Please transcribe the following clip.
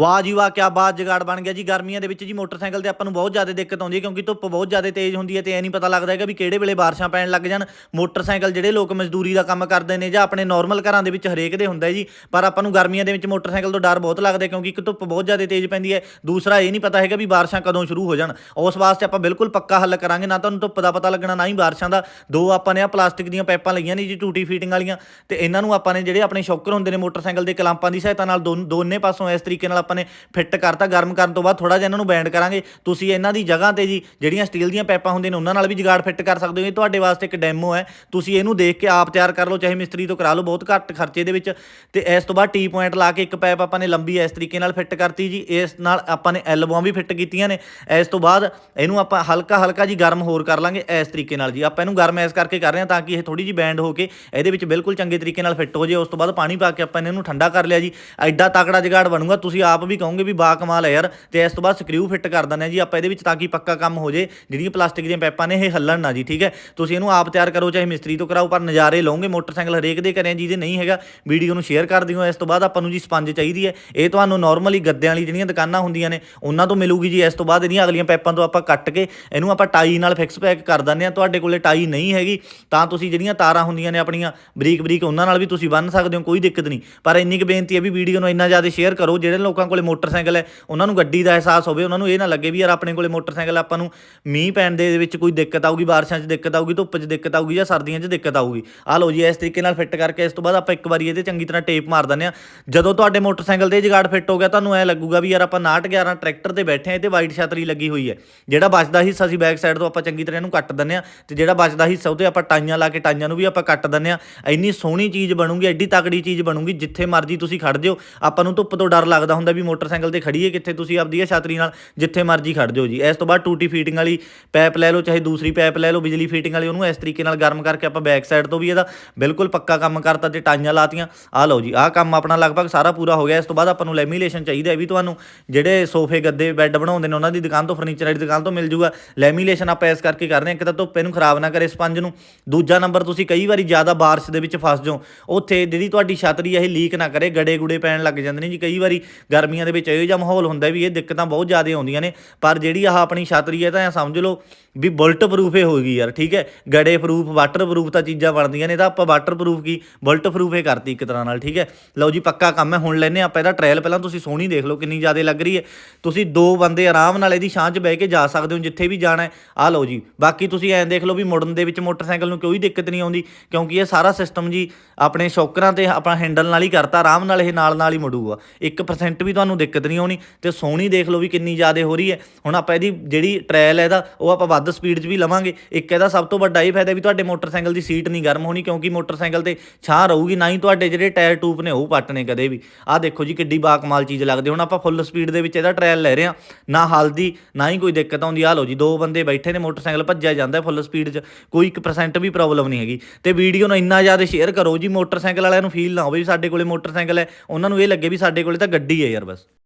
ਵਾਹ ਜੀ ਵਾਹ, ਕਿਆ ਬਾਤ ਜਗਾੜ ਬਣ ਗਿਆ ਜੀ। ਗਰਮੀਆਂ ਦੇ ਵਿੱਚ ਜੀ ਮੋਟਰਸਾਈਕਲ ਤੇ ਆਪਾਂ ਨੂੰ ਬਹੁਤ ਜ਼ਿਆਦਾ ਦਿੱਕਤ ਆਉਂਦੀ ਹੈ ਕਿਉਂਕਿ ਧੁੱਪ ਬਹੁਤ ਜ਼ਿਆਦਾ ਤੇਜ਼ ਹੁੰਦੀ ਹੈ ਤੇ ਐ ਨਹੀਂ ਪਤਾ ਲੱਗਦਾ ਹੈਗਾ ਵੀ ਕਿਹੜੇ ਵੇਲੇ ਬਾਰਿਸ਼ਾਂ ਪੈਣ ਲੱਗ ਜਾਣ। ਮੋਟਰਸਾਈਕਲ ਜਿਹੜੇ ਲੋਕ ਮਜ਼ਦੂਰੀ ਦਾ ਕੰਮ ਕਰਦੇ ਨੇ ਜਾਂ ਆਪਣੇ ਨਾਰਮਲ ਘਰਾਂ ਦੇ ਵਿੱਚ ਹਰੇਕ ਦੇ ਹੁੰਦਾ ਜੀ। ਪਰ ਆਪਾਂ ਨੂੰ ਗਰਮੀਆਂ ਦੇ ਵਿੱਚ ਮੋਟਰਸਾਈਕਲ ਤੋਂ ਡਰ ਬਹੁਤ ਲੱਗਦਾ ਕਿਉਂਕਿ ਇੱਕ ਧੁੱਪ ਬਹੁਤ ਜ਼ਿਆਦਾ ਤੇਜ਼ ਪੈਂਦੀ ਹੈ। ਦੂਸਰਾ ਇਹ ਨਹੀਂ ਪਤਾ ਹੈਗਾ ਵੀ ਬਾਰਿਸ਼ਾਂ ਕਦੋਂ ਸ਼ੁਰੂ ਹੋ ਜਾਣ। ਉਸ ਵਾਸਤੇ ਆਪਾਂ ਬਿਲਕੁਲ ਪੱਕਾ ਹੱਲ ਕਰਾਂਗੇ। ਨਾ ਤੁਹਾਨੂੰ ਧੁੱਪ ਦਾ ਪਤਾ ਲੱਗਣਾ, ਨਾ ਹੀ ਬਾਰਿਸ਼ਾਂ ਦਾ। ਦੋ ਆਪਾਂ ਨੇ ਆ ਪਲਾਸਟਿਕ ਦੀਆਂ ਪਾਈਪਾਂ ਲਈਆਂ ਨੇ ਜੀ, ਟੂਟੀ ਫੀਟਿੰਗ ਵਾਲੀਆਂ। ਤੇ ਇਹਨਾਂ ਨੂੰ ਆਪਾਂ ਨੇ ਜਿਹੜੇ ਆਪਣੇ ਸ਼ੌਕਰ ਹੁੰਦੇ ਨੇ ਮੋਟਰਸਾਈਕਲ ਦੇ ਕਲਾਂਪਾਂ ਦੀ ਸਹਾਇਤਾ ਨਾਲ ਦੋਨ- ਦੋਨੇ ਪਾਸੋਂ ਇਸ ਤਰੀਕੇ ਨਾਲ ਆਪਾਂ ਨੇ ਫਿੱਟ ਕਰਤਾ, ਗਰਮ ਕਰਨ ਤੋਂ ਬਾਅਦ ਥੋੜਾ ਜਿਹਾ ਇਹਨਾਂ ਨੂੰ ਬੈਂਡ ਕਰਾਂਗੇ। ਤੁਸੀਂ ਇਹਨਾਂ ਦੀ ਜਗ੍ਹਾ ਤੇ ਜੀ, ਜਿਹੜੀਆਂ ਸਟੀਲ ਦੀਆਂ ਪਾਈਪਾਂ ਹੁੰਦੀਆਂ ਨੇ, ਉਹਨਾਂ ਨਾਲ ਵੀ ਜਗਾੜ ਫਿੱਟ ਕਰ ਸਕਦੇ ਹੋ। ਇਹ ਤੁਹਾਡੇ ਵਾਸਤੇ ਇੱਕ ਡੈਮੋ ਹੈ। ਤੁਸੀਂ ਇਹਨੂੰ ਦੇਖ ਕੇ ਆਪ ਤਿਆਰ ਕਰ ਲਓ, ਚਾਹੇ ਮਿਸਤਰੀ ਤੋਂ ਕਰਾ ਲਓ, ਬਹੁਤ ਘੱਟ ਖਰਚੇ ਦੇ ਵਿੱਚ। ਤੇ ਇਸ ਤੋਂ ਬਾਅਦ ਟੀ ਪੁਆਇੰਟ ਲਾ ਕੇ ਇੱਕ ਪਾਈਪ ਆਪਾਂ ਨੇ ਲੰਬੀ ਇਸ ਤਰੀਕੇ ਨਾਲ ਫਿੱਟ ਕਰਤੀ ਜੀ। ਇਸ ਨਾਲ ਆਪਾਂ ਨੇ ਐਲਬੋਆਂ ਵੀ ਫਿੱਟ ਕੀਤੀਆਂ ਨੇ। ਇਸ ਤੋਂ ਬਾਅਦ ਇਹਨੂੰ ਆਪਾਂ ਹਲਕਾ ਹਲਕਾ ਜੀ ਗਰਮ ਹੋਰ ਕਰ ਲਾਂਗੇ ਇਸ ਤਰੀਕੇ ਨਾਲ ਜੀ। ਆਪਾਂ ਇਹਨੂੰ ਗਰਮ ਇਸ ਕਰਕੇ ਕਰ ਰਹੇ ਹਾਂ ਤਾਂ ਕਿ ਇਹ ਥੋੜੀ ਜੀ ਬੈਂਡ ਹੋ ਕੇ ਇਹਦੇ ਵਿੱਚ ਬਿਲਕੁਲ ਚੰਗੇ ਤਰੀਕੇ ਨਾਲ ਫਿੱਟ ਹੋ ਜੇ ਉਸ ਤੋਂ ਬਾਅਦ ਪਾਣੀ ਪਾ ਕੇ ਆਪਾਂ ਇਹਨੂੰ ਠੰਡਾ ਕਰ ਲਿਆ ਜੀ। ਐਡਾ ਤਕੜਾ ਜਗਾੜ ਬਣੂਗਾ। ਤੁਸੀਂ ਆਪ ਆਪ ਵੀ ਕਹੋਗੇ ਵੀ ਬਾ ਕਮਾਲ ਹੈ ਯਾਰ, ਤੇ ਇਸ ਤੋਂ ਬਾਅਦ ਸਕਰੂ ਫਿੱਟ ਕਰ ਦਿੰਦੇ ਹਾਂ ਜੀ ਆਪਾਂ ਇਹਦੇ ਵਿੱਚ ਤਾਂ ਕਿ ਪੱਕਾ ਕੰਮ ਹੋ ਜੇ। ਜਿਹੜੀਆਂ ਪਲਾਸਟਿਕ ਦੀਆਂ ਪਾਈਪਾਂ ਨੇ, ਇਹ ਹੱਲਣ ਨਾ ਜੀ, ਠੀਕ ਹੈ? ਤੁਸੀਂ ਇਹਨੂੰ ਆਪ ਤਿਆਰ ਕਰੋ, ਚਾਹੇ ਮਿਸਤਰੀ ਤੋਂ ਕਰਾਓ, ਪਰ ਨਜ਼ਾਰੇ ਲਓਗੇ, ਮੋਟਰਸਾਈਕਲ ਹਰੇਕ ਦੇ ਘਰੇ ਜਿਹਦੇ ਨਹੀਂ ਹੈਗਾ, ਵੀਡੀਓ ਨੂੰ ਸ਼ੇਅਰ ਕਰ ਦਿਓ। ਇਸ ਤੋਂ ਬਾਅਦ ਆਪਾਂ ਨੂੰ ਜੀ ਸਪੰਜ ਚਾਹੀਦੀ ਹੈ। ਇਹ ਤੁਹਾਨੂੰ ਨਾਰਮਲੀ ਗੱਦਿਆਂ ਵਾਲੀ ਜਿਹੜੀਆਂ ਦੁਕਾਨਾਂ ਹੁੰਦੀਆਂ ਨੇ, ਉਹਨਾਂ ਤੋਂ ਮਿਲੂਗੀ ਜੀ। ਇਸ ਤੋਂ ਬਾਅਦ ਇਹਦੀਆਂ ਅਗਲੀਆਂ ਪਾਈਪਾਂ ਤੋਂ ਆਪਾਂ ਕੱਟ ਕੇ ਇਹਨੂੰ ਆਪਾਂ ਟਾਈ ਨਾਲ ਫਿਕਸ ਪੈਕ ਕਰ ਦਿੰਦੇ ਆ ਤੁਹਾਡੇ ਕੋਲੇ ਟਾਈ ਨਹੀਂ ਹੈਗੀ, ਤਾਂ ਤੁਸੀਂ ਜਿਹੜੀਆਂ ਤਾਰਾਂ ਹੁੰਦੀਆਂ ਨੇ ਆਪਣੀਆਂ ਬਰੀਕ ਬਰੀਕ ਉਹਨਾਂ ਨਾਲ ਵੀ ਤੁਸੀਂ ਬੰਨ ਸਕਦੇ ਹੋ, ਕੋਈ ਦਿੱਕਤ ਨਹੀਂ। ਪਰ ਇੰਨੀ ਕੁ ਬੇਨਤੀ ਹੈ ਵੀ ਵੀਡੀਓ ਨੂੰ ਇੰਨਾ ਜ਼ਿਆਦਾ ਸ਼ੇਅਰ ਕਰੋ, ਜਿਹੜੇ ਲੋਕਾਂ ਕੋਲੇ ਮੋਟਰਸਾਈਕਲ ਹੈ, ਉਹਨਾਂ ਨੂੰ ਗੱਡੀ ਦਾ ਅਹਿਸਾਸ ਹੋਵੇ, ਉਹਨਾਂ ਨੂੰ ਇਹ ਨਾ ਲੱਗੇ ਵੀ ਯਾਰ ਆਪਣੇ ਕੋਲੇ ਮੋਟਰਸਾਈਕਲ ਆਪਾਂ ਨੂੰ ਮੀਂਹ ਪੈਣ ਦੇ ਵਿੱਚ ਕੋਈ ਦਿੱਕਤ ਆਊਗੀ, ਬਾਰਿਸ਼ਾਂ 'ਚ ਦਿੱਕਤ ਆਊਗੀ, ਧੁੱਪ 'ਚ ਦਿੱਕਤ ਆਊਗੀ ਜਾਂ ਸਰਦੀਆਂ 'ਚ ਦਿੱਕਤ ਆਊਗੀ। ਆਹ ਲਓ ਜੀ, ਇਸ ਤਰੀਕੇ ਨਾਲ ਫਿੱਟ ਕਰਕੇ ਇਸ ਤੋਂ ਬਾਅਦ ਆਪਾਂ ਇੱਕ ਵਾਰੀ ਇਹਦੇ ਚੰਗੀ ਤਰ੍ਹਾਂ ਟੇਪ ਮਾਰ ਦਿੰਦੇ ਆ ਜਦੋਂ ਤੁਹਾਡੇ ਮੋਟਰਸਾਈਕਲ ਤੇ ਜਗਾੜ ਫਿੱਟ ਹੋ ਗਿਆ, ਤੁਹਾਨੂੰ ਐ ਲੱਗੂਗਾ ਵੀ ਯਾਰ ਆਪਾਂ 911 ਟਰੈਕਟਰ ਤੇ ਬੈਠੇ ਆ ਤੇ ਵਾਈਟ ਛਤਰੀ ਲੱਗੀ ਹੋਈ ਹੈ। ਜਿਹੜਾ ਬਚਦਾ ਹਿੱਸਾ ਸੀ ਬੈਕ ਸਾਈਡ ਤੋਂ ਆਪਾਂ ਚੰਗੀ ਤਰ੍ਹਾਂ ਇਹਨੂੰ ਕੱਟ ਦਿੰਦੇ ਆ ਤੇ ਜਿਹੜਾ ਬਚਦਾ ਹਿੱਸਾ ਉਹਤੇ ਆਪਾਂ ਟਾਈਆਂ ਲਾ ਕੇ ਟਾਈਆਂ ਨੂੰ ਵੀ ਆਪਾਂ ਕੱਟ ਦਿੰਦੇ ਆ ਇੰਨੀ ਸੋਹਣੀ ਚੀਜ਼ ਬਣੂਗੀ, ਐਡੀ ਤਕੜੀ ਚੀਜ਼ ਬਣੂਗੀ, ਜਿੱਥੇ ਮਰਜ਼ੀ ਤੁਸੀਂ ਖੜ ਜਿਓ। ਆਪਾਂ ਨੂੰ ਧੁੱਪ ਤੋਂ ਡਰ ਲੱਗਦਾ ਹੁੰਦਾ ਵੀ ਮੋਟਰਸਾਈਕਲ ਤੇ ਖੜੀਏ ਕਿੱਥੇ, ਤੁਸੀਂ ਆਪਦੀ ਇਹ ਛਾਤਰੀ ਨਾਲ ਜਿੱਥੇ ਮਰਜ਼ੀ ਖੜ ਜਾਓ ਜੀ। ਇਸ ਤੋਂ ਬਾਅਦ ਟੂਟੀ ਫੀਟਿੰਗ ਵਾਲੀ ਪੈਪ ਲੈ ਲਓ, ਚਾਹੇ ਦੂਸਰੀ ਪੈਪ ਲੈ ਲਓ, ਬਿਜਲੀ ਫੀਟਿੰਗ ਵਾਲੀ, ਉਹਨੂੰ ਇਸ ਤਰੀਕੇ ਨਾਲ ਗਰਮ ਕਰਕੇ ਆਪਾਂ ਬੈਕ ਸਾਈਡ ਤੋਂ ਵੀ ਇਹਦਾ ਬਿਲਕੁਲ ਪੱਕਾ ਕੰਮ ਕਰਤਾ ਤੇ ਟਾਈਆਂ ਲਾਤੀਆਂ। ਆ ਲਓ ਜੀ, ਆਹ ਕੰਮ ਆਪਣਾ ਲਗਭਗ ਸਾਰਾ ਪੂਰਾ ਹੋ ਗਿਆ। ਇਸ ਤੋਂ ਬਾਅਦ ਆਪਾਂ ਨੂੰ ਲੈਮੀਲੇਸ਼ਨ ਚਾਹੀਦਾ ਹੈ ਵੀ ਤੁਹਾਨੂੰ ਜਿਹੜੇ ਸੋਫੇ, ਗੱਦੇ, ਬੈੱਡ ਬਣਾਉਂਦੇ ਨੇ, ਉਹਨਾਂ ਦੀ ਦੁਕਾਨ ਤੋਂ, ਫਰਨੀਚਰ ਵਾਲੀ ਦੁਕਾਨ ਤੋਂ ਮਿਲ ਜੂਗਾ। ਲੈਮੀਨੇਸ਼ਨ ਆਪਾਂ ਇਸ ਕਰਕੇ ਕਰਦੇ ਹਾਂ, ਇੱਕ ਤਾਂ ਧੁੱਪੇ ਨੂੰ ਖਰਾਬ ਨਾ ਕਰੇ ਸਪੰਜ ਨੂੰ। ਦੂਜਾ ਨੰਬਰ, ਤੁਸੀਂ ਕਈ ਵਾਰੀ ਜ਼ਿਆਦਾ ਬਾਰਿਸ਼ ਦੇ ਵਿੱਚ ਫਸ ਜਾਓ, ਉੱਥੇ ਜਿਹੜੀ ਤੁਹਾਡੀ ਛਤਰੀ ਇਹ ਲੀਕ ਨਾ ਕਰੇ ਗੜੇ ਗੁੜੇ ਪੈਣ ਲੱਗ ਜਾਂਦੇ ਨੇ ਜੀ। ਕਈ ਵਾਰੀ ਗਰਮੀਆਂ ਦੇ ਵਿੱਚ ਇਹੋ ਜਿਹਾ ਮਾਹੌਲ ਹੁੰਦਾ ਵੀ ਇਹ ਦਿੱਕਤਾਂ ਬਹੁਤ ਜ਼ਿਆਦਾ ਆਉਂਦੀਆਂ ਨੇ, ਪਰ ਜਿਹੜੀ ਆਹ ਆਪਣੀ ਛਤਰੀ ਹੈ ਤਾਂ ਐਂ ਸਮਝ ਲਓ ਵੀ ਬੁਲਟ ਪ੍ਰੂਫ ਹੀ ਹੋਏਗੀ ਯਾਰ, ਠੀਕ ਹੈ? ਗੜੇ ਪ੍ਰੂਫ ਵਾਟਰ ਪ੍ਰੂਫ ਤਾਂ ਚੀਜ਼ਾਂ ਬਣਦੀਆਂ ਨੇ, ਤਾਂ ਆਪਾਂ ਵਾਟਰ ਪ੍ਰੂਫ ਕੀ? ਬੁਲਟ ਪ੍ਰੂਫ ਹੀ ਕਰਤੀ ਇੱਕ ਤਰ੍ਹਾਂ ਨਾਲ, ਠੀਕ ਹੈ? ਲਓ ਜੀ, ਪੱਕਾ ਕੰਮ ਹੈ, ਹੁਣ ਲੈਨੇ ਆਪਾਂ ਇਹਦਾ ਟ੍ਰਾਇਲ ਪਹਿਲਾਂ ਤੁਸੀਂ ਸੋਹਣੀ ਦੇਖ ਲਓ ਕਿੰਨੀ ਜ਼ਿਆਦਾ ਲੱਗ ਰਹੀ ਹੈ। ਤੁਸੀਂ ਦੋ ਬੰਦੇ ਆਰਾਮ ਨਾਲ ਇਹਦੀ ਛਾਂ 'ਚ ਬਹਿ ਕੇ ਜਾ ਸਕਦੇ ਹੋ, ਜਿੱਥੇ ਵੀ ਜਾਣਾ ਹੈ, ਆਹ ਲਓ ਜੀ। ਬਾਕੀ ਤੁਸੀਂ ਐਂ ਦੇਖ ਲਓ ਵੀ ਮੁੜਨ ਦੇ ਵਿੱਚ ਮੋਟਰਸਾਈਕਲ ਨੂੰ ਕੋਈ ਦਿੱਕਤ ਨਹੀਂ ਆਉਂਦੀ, ਕਿਉਂਕਿ ਇਹ ਸਾਰਾ ਸਿਸਟਮ ਜੀ ਆਪਣੇ ਸ਼ੌਕਰਾਂ ਤੇ ਆਪਣਾ ਹੈਂਡਲ ਨਾਲ ਹੀ ਕਰਤਾ, ਆਰਾਮ ਨਾਲ ਇਹ ਨਾਲ ਨਾਲ ਹੀ ਮੁੜੂਗਾ। 1% ਵੀ ਵੀ ਤੁਹਾਨੂੰ ਦਿੱਕਤ ਨਹੀਂ ਆਉਣੀ ਤੇ ਸੋਹਣੀ ਦੇਖ ਲਓ ਵੀ ਕਿੰਨੀ ਜ਼ਿਆਦਾ ਹੋ ਰਹੀ ਹੈ। ਹੁਣ ਆਪਾਂ ਇਹਦੀ ਜਿਹੜੀ ਟ੍ਰਾਇਲ ਹੈ ਇਹਦਾ, ਉਹ ਆਪਾਂ ਵੱਧ ਸਪੀਡ 'ਚ ਵੀ ਲਵਾਂਗੇ। ਇੱਕ ਇਹਦਾ ਸਭ ਤੋਂ ਵੱਡਾ ਇਹ ਫਾਇਦਾ ਵੀ ਤੁਹਾਡੇ ਮੋਟਰਸਾਈਕਲ ਦੀ ਸੀਟ ਨਹੀਂ ਗਰਮ ਹੋਣੀ ਕਿਉਂਕਿ ਮੋਟਰਸਾਈਕਲ ਤੇ ਛਾਂ ਰਹੂਗੀ, ਨਾ ਹੀ ਤੁਹਾਡੇ ਜਿਹੜੇ ਟਾਇਰ ਟੂਪ ਨੇ ਉਹ ਪੱਟਣੇ ਕਦੇ ਵੀ। ਆਹ ਦੇਖੋ ਜੀ ਕਿੱਡੀ ਬਾਕਮਾਲ ਚੀਜ਼ ਲੱਗਦੀ ਹੁਣ ਆਪਾਂ ਫੁੱਲ ਸਪੀਡ ਦੇ ਵਿੱਚ ਇਹਦਾ ਟ੍ਰਾਇਲ ਲੈ ਰਹੇ ਹਾਂ। ਨਾ ਹਲਦੀ, ਨਾ ਹੀ ਕੋਈ ਦਿੱਕਤ ਆਉਂਦੀ। ਆ ਲਓ ਜੀ, ਦੋ ਬੰਦੇ ਬੈਠੇ ਨੇ, ਮੋਟਰਸਾਈਕਲ ਭੱਜਿਆ ਜਾਂਦਾ ਫੁੱਲ ਸਪੀਡ 'ਚ। ਕੋਈ 1% ਵੀ ਪ੍ਰੋਬਲਮ ਨਹੀਂ ਹੈਗੀ। ਤੇ ਵੀਡੀਓ ਨੂੰ ਇੰਨਾ ਜ਼ਿਆਦਾ ਸ਼ੇਅਰ ਕਰੋ ਜੀ, ਮੋਟਰਸਾਈਕਲ ਵਾਲਿਆਂ ਨੂੰ ਫੀਲ ਨਾ ਹੋਵੇ ਵੀ ਸਾਡੇ ਕੋਲੇ ਮੋਟਰਸਾਈਕਲ ਹੈ। ਉਹਨਾਂ ਨੂੰ ਇਹ ਲੱਗੇ ਵੀ ਸਾਡੇ ਕੋਲੇ ਤਾਂ ਗੱਡੀ ਹੈ ਯਾਰ ਬਸ